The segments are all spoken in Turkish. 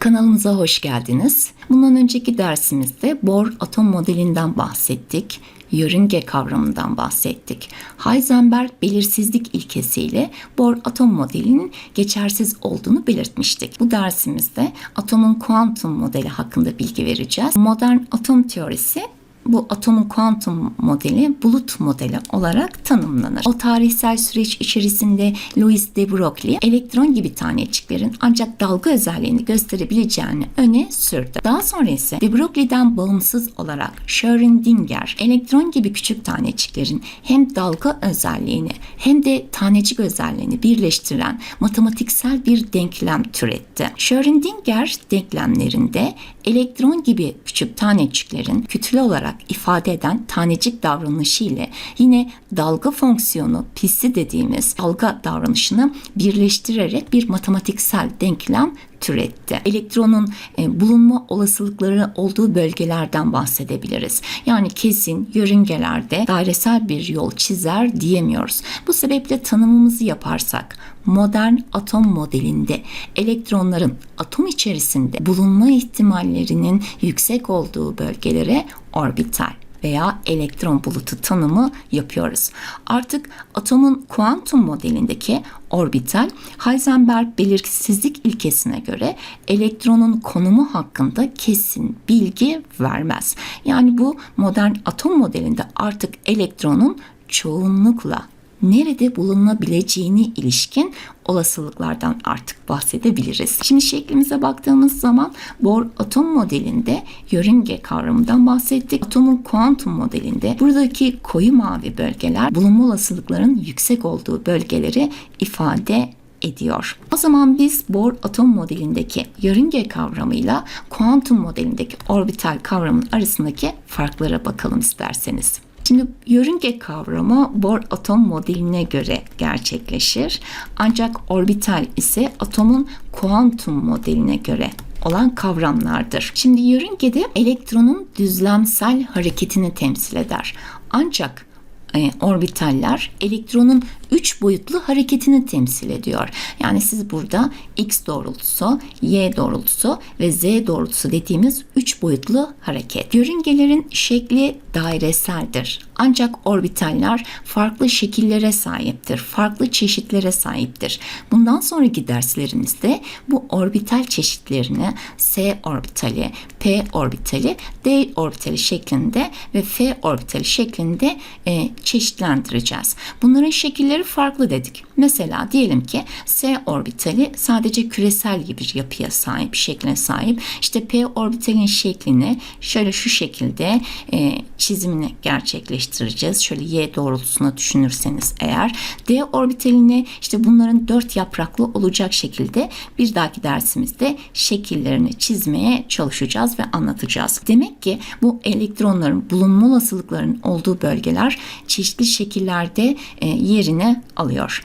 Kanalımıza hoş geldiniz. Bundan önceki dersimizde Bohr atom modelinden bahsettik. Yörünge kavramından bahsettik. Heisenberg belirsizlik ilkesiyle Bohr atom modelinin geçersiz olduğunu belirtmiştik. Bu dersimizde atomun kuantum modeli hakkında bilgi vereceğiz. Modern atom teorisi bu atomun kuantum modeli bulut modeli olarak tanımlanır. O tarihsel süreç içerisinde Louis de Broglie elektron gibi taneciklerin ancak dalga özelliğini gösterebileceğini öne sürdü. Daha sonra ise de Broglie'den bağımsız olarak Schrödinger elektron gibi küçük taneciklerin hem dalga özelliğini hem de tanecik özelliğini birleştiren matematiksel bir denklem türetti. Schrödinger denklemlerinde elektron gibi küçük taneciklerin kütle olarak ifade eden tanecik davranışı ile yine dalga fonksiyonu pissi dediğimiz dalga davranışını birleştirerek bir matematiksel denklem türetti. Elektronun e, bulunma olasılıkları olduğu bölgelerden bahsedebiliriz. Yani kesin yörüngelerde dairesel bir yol çizer diyemiyoruz. Bu sebeple tanımımızı yaparsak modern atom modelinde elektronların atom içerisinde bulunma ihtimallerinin yüksek olduğu bölgelere orbital veya elektron bulutu tanımı yapıyoruz. Artık atomun kuantum modelindeki orbital Heisenberg belirsizlik ilkesine göre elektronun konumu hakkında kesin bilgi vermez. Yani bu modern atom modelinde artık elektronun çoğunlukla nerede bulunabileceğini ilişkin olasılıklardan artık bahsedebiliriz. Şimdi şeklimize baktığımız zaman Bohr atom modelinde yörünge kavramından bahsettik. Atomun kuantum modelinde buradaki koyu mavi bölgeler bulunma olasılıkların yüksek olduğu bölgeleri ifade ediyor. O zaman biz Bohr atom modelindeki yörünge kavramıyla kuantum modelindeki orbital kavramın arasındaki farklara bakalım isterseniz. Şimdi yörünge kavramı Bohr atom modeline göre gerçekleşir. Ancak orbital ise atomun kuantum modeline göre olan kavramlardır. Şimdi yörüngede elektronun düzlemsel hareketini temsil eder. Ancak e, orbitaller elektronun 3 boyutlu hareketini temsil ediyor. Yani siz burada x doğrultusu, y doğrultusu ve z doğrultusu dediğimiz 3 boyutlu hareket. Yörüngelerin şekli daireseldir. Ancak orbitaller farklı şekillere sahiptir. Farklı çeşitlere sahiptir. Bundan sonraki derslerimizde bu orbital çeşitlerini s orbitali, p orbitali, d orbitali şeklinde ve f orbitali şeklinde e, çeşitlendireceğiz. Bunların şekilleri farklı dedik. Mesela diyelim ki S orbitali sadece küresel gibi bir yapıya sahip, şekline sahip. İşte P orbitalin şeklini şöyle şu şekilde e, çizimini gerçekleştireceğiz. Şöyle Y doğrultusuna düşünürseniz eğer. D orbitaline işte bunların dört yapraklı olacak şekilde bir dahaki dersimizde şekillerini çizmeye çalışacağız ve anlatacağız. Demek ki bu elektronların bulunma olasılıklarının olduğu bölgeler çeşitli şekillerde e, yerini alıyor.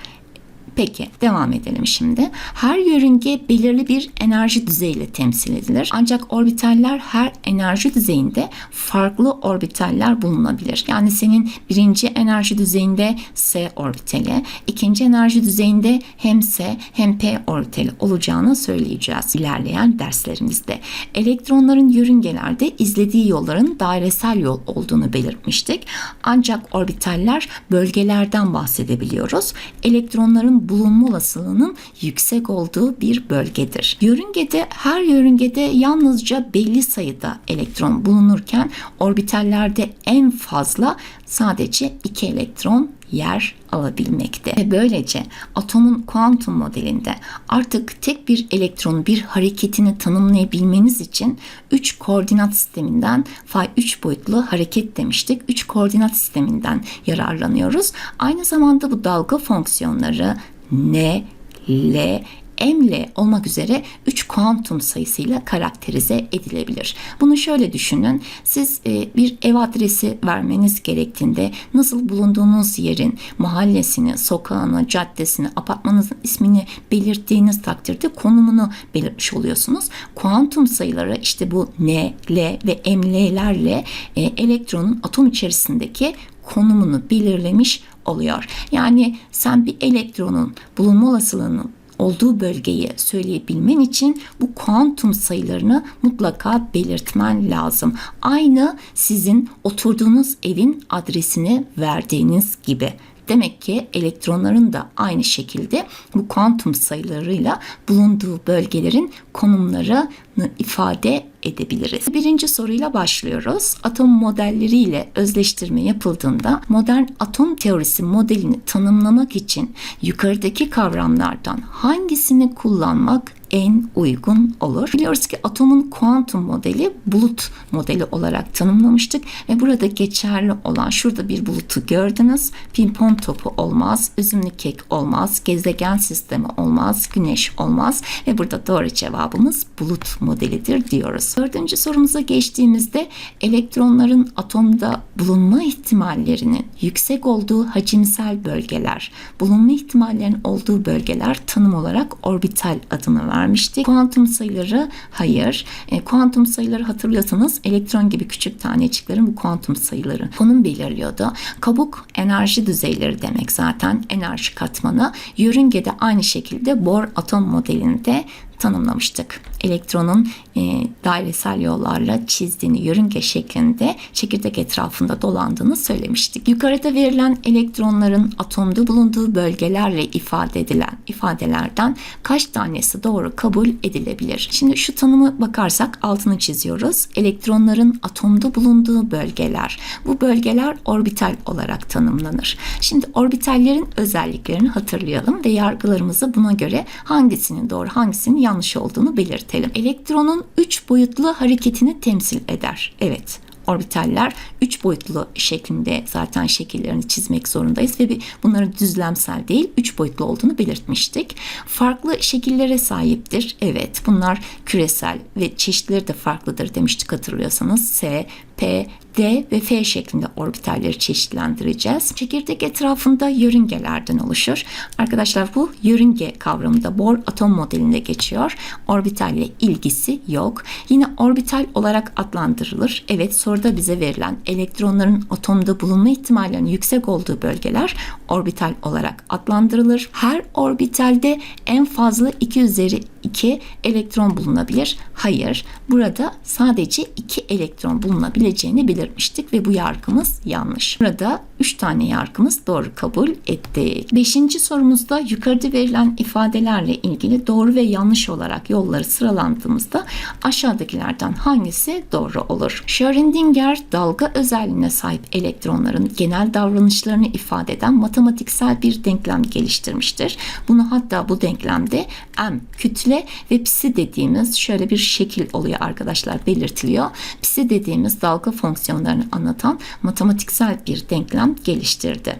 Peki devam edelim şimdi. Her yörünge belirli bir enerji düzeyiyle temsil edilir. Ancak orbitaller her enerji düzeyinde farklı orbitaller bulunabilir. Yani senin birinci enerji düzeyinde S orbitali, ikinci enerji düzeyinde hem S hem P orbitali olacağını söyleyeceğiz ilerleyen derslerimizde. Elektronların yörüngelerde izlediği yolların dairesel yol olduğunu belirtmiştik. Ancak orbitaller bölgelerden bahsedebiliyoruz. Elektronların bulunma olasılığının yüksek olduğu bir bölgedir. Yörüngede her yörüngede yalnızca belli sayıda elektron bulunurken orbitallerde en fazla sadece iki elektron yer alabilmekte. Ve böylece atomun kuantum modelinde artık tek bir elektronun bir hareketini tanımlayabilmeniz için 3 koordinat sisteminden fay 3 boyutlu hareket demiştik. 3 koordinat sisteminden yararlanıyoruz. Aynı zamanda bu dalga fonksiyonları N, L, M, L olmak üzere 3 kuantum sayısıyla karakterize edilebilir. Bunu şöyle düşünün. Siz e, bir ev adresi vermeniz gerektiğinde nasıl bulunduğunuz yerin mahallesini, sokağını, caddesini, apartmanınızın ismini belirttiğiniz takdirde konumunu belirtmiş oluyorsunuz. Kuantum sayıları işte bu N, L ve M, L'lerle e, elektronun atom içerisindeki konumunu belirlemiş oluyor. Yani sen bir elektronun bulunma olasılığını olduğu bölgeyi söyleyebilmen için bu kuantum sayılarını mutlaka belirtmen lazım. Aynı sizin oturduğunuz evin adresini verdiğiniz gibi. Demek ki elektronların da aynı şekilde bu kuantum sayılarıyla bulunduğu bölgelerin konumlarını ifade edebiliriz. Birinci soruyla başlıyoruz. Atom modelleriyle özleştirme yapıldığında modern atom teorisi modelini tanımlamak için yukarıdaki kavramlardan hangisini kullanmak en uygun olur. Biliyoruz ki atomun kuantum modeli bulut modeli olarak tanımlamıştık ve burada geçerli olan şurada bir bulutu gördünüz. Pimpon topu olmaz, üzümlü kek olmaz, gezegen sistemi olmaz, güneş olmaz ve burada doğru cevabımız bulut modelidir diyoruz. Dördüncü sorumuza geçtiğimizde elektronların atomda bulunma ihtimallerinin yüksek olduğu hacimsel bölgeler, bulunma ihtimallerinin olduğu bölgeler tanım olarak orbital adını vermiştik. Kuantum sayıları hayır. E, kuantum sayıları hatırlıyorsanız elektron gibi küçük taneciklerin bu kuantum sayıları konum belirliyordu. Kabuk enerji düzeyleri demek zaten enerji katmanı. Yörüngede aynı şekilde Bohr atom modelinde tanımlamıştık. Elektronun e, dairesel yollarla çizdiğini yörünge şeklinde çekirdek etrafında dolandığını söylemiştik. Yukarıda verilen elektronların atomda bulunduğu bölgelerle ifade edilen ifadelerden kaç tanesi doğru kabul edilebilir? Şimdi şu tanımı bakarsak altını çiziyoruz. Elektronların atomda bulunduğu bölgeler. Bu bölgeler orbital olarak tanımlanır. Şimdi orbitallerin özelliklerini hatırlayalım ve yargılarımızı buna göre hangisinin doğru hangisinin yanlış olduğunu belirtelim. Elektronun 3 boyutlu hareketini temsil eder. Evet, orbitaller 3 boyutlu şeklinde zaten şekillerini çizmek zorundayız ve bunların düzlemsel değil 3 boyutlu olduğunu belirtmiştik. Farklı şekillere sahiptir. Evet bunlar küresel ve çeşitleri de farklıdır demiştik hatırlıyorsanız. S, P, D ve F şeklinde orbitalleri çeşitlendireceğiz. Çekirdek etrafında yörüngelerden oluşur. Arkadaşlar bu yörünge kavramı da Bohr atom modelinde geçiyor. Orbitalle ilgisi yok. Yine orbital olarak adlandırılır. Evet soruda bize verilen elektronların atomda bulunma ihtimallerinin yüksek olduğu bölgeler orbital olarak adlandırılır. Her orbitalde en fazla 2 üzeri 2 elektron bulunabilir. Hayır. Burada sadece 2 elektron bulunabileceğini belirtmiştik ve bu yargımız yanlış. Burada 3 tane yargımız doğru kabul ettik. 5. sorumuzda yukarıda verilen ifadelerle ilgili doğru ve yanlış olarak yolları sıralandığımızda aşağıdakilerden hangisi doğru olur? Schrödinger dalga özelliğine sahip elektronların genel davranışlarını ifade eden matematiksel bir denklem geliştirmiştir. Bunu hatta bu denklemde m kütle ve psi dediğimiz şöyle bir şekil oluyor arkadaşlar belirtiliyor. Psi dediğimiz dalga fonksiyonlarını anlatan matematiksel bir denklem geliştirdi.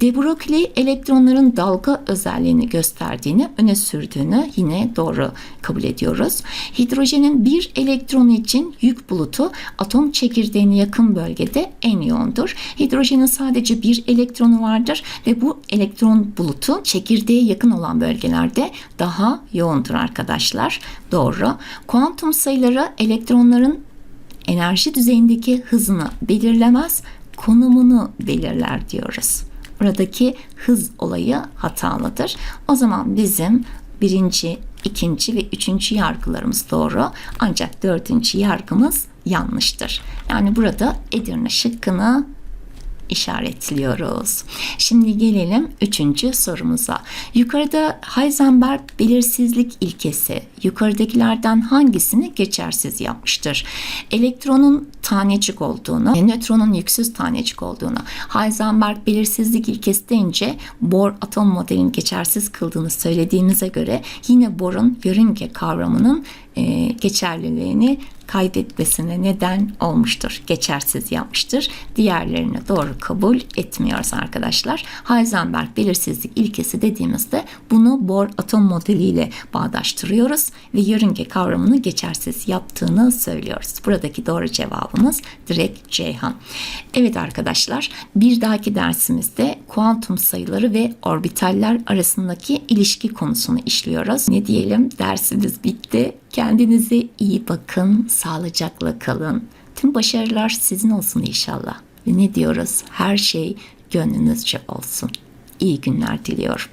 De Broglie elektronların dalga özelliğini gösterdiğini öne sürdüğünü yine doğru kabul ediyoruz. Hidrojenin bir elektronu için yük bulutu atom çekirdeğine yakın bölgede en yoğundur. Hidrojenin sadece bir elektronu vardır ve bu elektron bulutu çekirdeğe yakın olan bölgelerde daha yoğundur arkadaşlar. Doğru. Kuantum sayıları elektronların enerji düzeyindeki hızını belirlemez, konumunu belirler diyoruz. Buradaki hız olayı hatalıdır. O zaman bizim birinci, ikinci ve üçüncü yargılarımız doğru. Ancak dördüncü yargımız yanlıştır. Yani burada Edirne şıkkını işaretliyoruz. Şimdi gelelim üçüncü sorumuza. Yukarıda Heisenberg belirsizlik ilkesi yukarıdakilerden hangisini geçersiz yapmıştır? Elektronun tanecik olduğunu, nötronun yüksüz tanecik olduğunu, Heisenberg belirsizlik ilkesi deyince Bohr atom modelini geçersiz kıldığını söylediğimize göre yine Bohr'un yörünge kavramının geçerliliğini kaybetmesine neden olmuştur. Geçersiz yapmıştır. Diğerlerini doğru kabul etmiyoruz arkadaşlar. Heisenberg belirsizlik ilkesi dediğimizde bunu Bohr atom modeliyle bağdaştırıyoruz ve yörünge kavramını geçersiz yaptığını söylüyoruz. Buradaki doğru cevabımız direkt Ceyhan. Evet arkadaşlar bir dahaki dersimizde kuantum sayıları ve orbitaller arasındaki ilişki konusunu işliyoruz. Ne diyelim dersimiz bitti. Kendinize iyi bakın, sağlıcakla kalın. Tüm başarılar sizin olsun inşallah. Ve ne diyoruz? Her şey gönlünüzce olsun. İyi günler diliyorum.